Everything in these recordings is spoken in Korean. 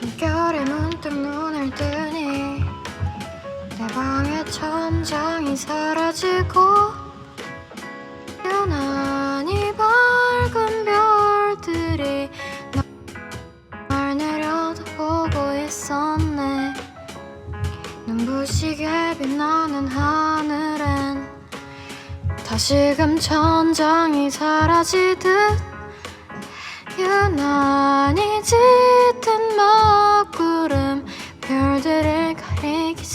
숨결에 문득 눈을 뜨니 내 방의 천장이 사라지고 유난히 밝은 별들이 날 내려다보고 있었네. 눈부시게 빛나는 하늘엔 다시금 천장이 사라지듯 유난히 짙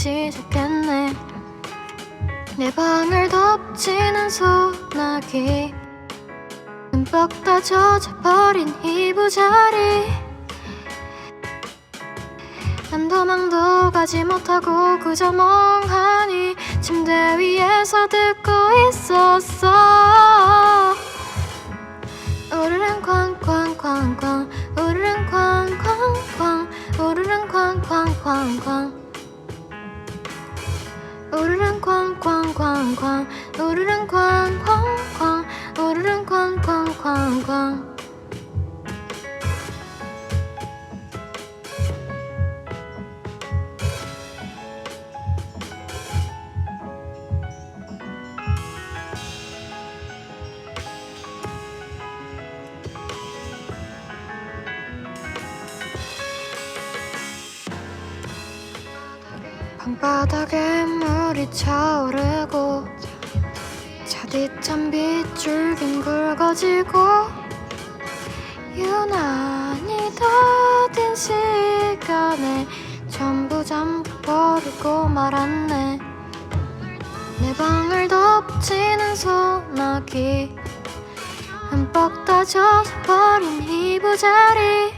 시작했네. 내 방을 덮치는 소나기. 흠뻑 다 젖어버린 이부자리. 난 도망도 가지 못하고 그저 멍하니 침대 위에서 듣고 있었어. 우르릉 쾅쾅쾅쾅 우르릉 쾅쾅쾅 우르릉 쾅쾅쾅쾅 쾅쾅쾅쾅 우르릉 쾅쾅쾅 우르릉 쾅쾅쾅쾅. 방바닥에 물이 차오르 고 차디찬 빗줄긴 굵어지고 유난히 더딘 시간에 전부 잠궈버리고 말았네. 내 방을 덮치는 소나기 흠뻑 다 젖어버린 이부자리.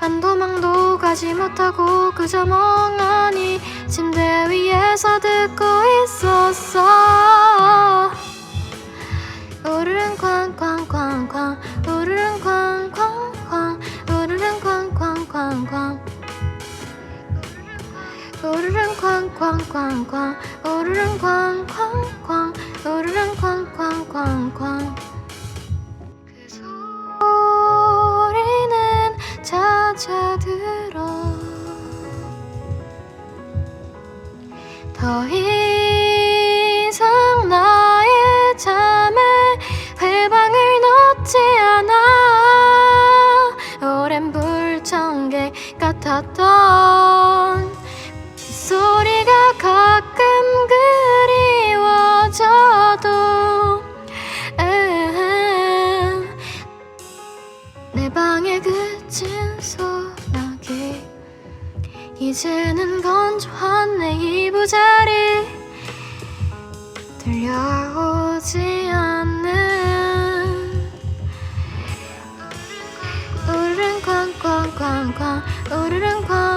난 도망도 가지 못하고 그저 멍하니 침대 위에서 듣고 있었어 우르릉 쾅쾅쾅쾅 우르릉 쾅쾅쾅 우르릉 쾅쾅쾅쾅 우르릉 쾅쾅쾅쾅 우르릉 쾅쾅쾅 우르릉 쾅쾅쾅쾅 그 소리는 잦아들어 더이 같았던 이 소리가 가끔 그리워져도 내 방에 그친 소나기. 이제는 건조한 내 이부자리 들려오지 쾅쾅쾅쾅 우